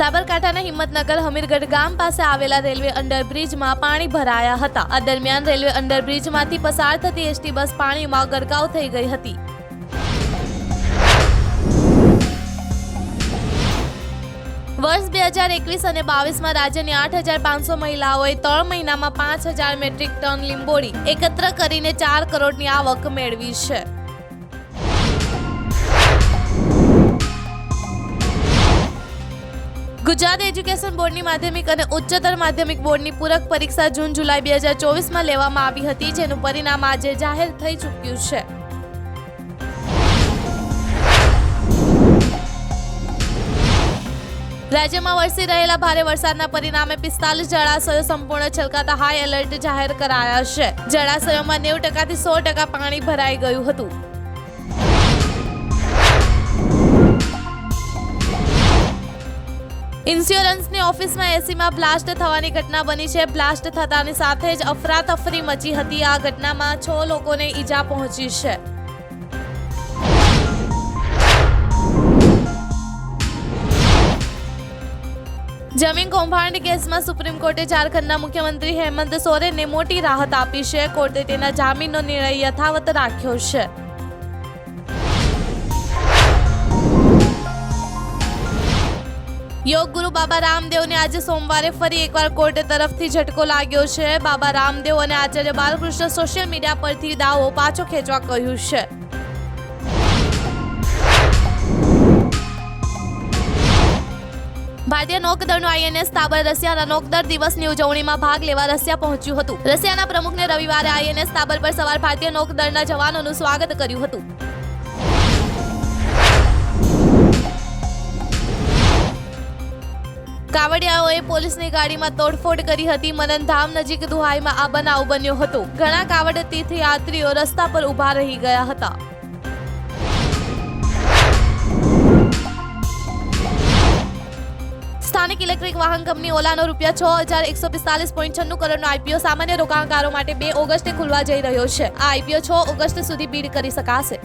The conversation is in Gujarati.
સાબરકાંઠાના હિંમતનગર હમીરગઢ ગામ પાસે આવેલા રેલવે અંડરબ્રિજમાં પાણી ભરાયા હતા. આ દરમિયાન રેલવે અંડરબ્રિજમાંથી પસાર થતી એસટી બસ પાણીમાં ગરકાવ થઈ ગઈ હતી. વર્ષ બે હજાર એકવીસ અને બાવીસમાં રાજ્યની આઠ હજાર પાંચસો મહિલાઓએ ત્રણ મહિનામાં પાંચ હજાર મેટ્રિક ટન લીંબોળી એકત્ર કરીને ચાર કરોડની આવક મેળવી છે. ગુજરાત એજ્યુકેશન બોર્ડની માધ્યમિક અને ઉચ્ચતર માધ્યમિક બોર્ડની પૂરક પરીક્ષા જૂન જુલાઈ બે હજાર ચોવીસમાં લેવામાં આવી હતી, જેનું પરિણામ આજે જાહેર થઈ ચૂક્યું છે. રાજ્યમાં વરસી રહેલા ભારે વરસાદના પરિણામે પિસ્તાલીસ જળાશયો સંપૂર્ણ છલકાતા હાઈ એલર્ટ જાહેર કરાયા છે. જળાશયોમાં નેવું ટકાથી સો ટકા પાણી ભરાઈ ગયું હતું. ઇન્સ્યોરન્સની ઓફિસમાં એસીમાં બ્લાસ્ટ થવાની ઘટના બની છે. બ્લાસ્ટ થતાની સાથે જ અફરાતફરી મચી હતી. આ ઘટનામાં છ લોકોને ઈજા પહોંચી છે. જમીન કૌભાંડ કેસમાં સુપ્રીમ કોર્ટે ઝારખંડના મુખ્યમંત્રી હેમંત સોરેનને મોટી રાહત આપી છે. કોર્ટે તેના જામીનનો નિર્ણય યથાવત રાખ્યો છે. યોગ ગુરુ બાબા રામદેવને આજે સોમવારે ફરી એકવાર કોર્ટ તરફથી ઝટકો લાગ્યો છે. બાબા રામદેવ અને આચાર્ય બાલકૃષ્ણ સોશિયલ મીડિયા પરથી દાવો પાછો ખેંચવા કહ્યું છે. ભારતીય નૌકાદળનું આઈએનએસ તાબર રશિયાના નૌકાદળ દિવસની ઉજવણીમાં ભાગ લેવા રશિયા પહોંચ્યું હતું. રશિયાના પ્રમુખને રવિવારે આઈએનએસ તાબર પર સવાર ભારતીય નૌકાદળના જવાનોનું સ્વાગત કર્યું હતું. કાવડિયાઓએ પોલીસની ગાડીમાં તોડફોડ કરી હતી. મનનધામ નજીક દુહાઈમાં આ બનાવ બન્યો હતો. ઘણા કાવડ તીર્થયાત્રીઓ રસ્તા પર ઊભા રહી ગયા હતા. સ્થાનિક ઇલેક્ટ્રિક વાહન કંપની ઓલાનો રૂપિયા છ હજાર એકસો પિસ્તાલીસ પોઈન્ટ છન્નું કરોડનો આઈપીઓ સામાન્ય રોકાણકારો માટે બે ઓગસ્ટે ખુલવા જઈ રહ્યો છે. આ આઈપીઓ છ ઓગસ્ટ સુધી બીડ કરી શકાશે.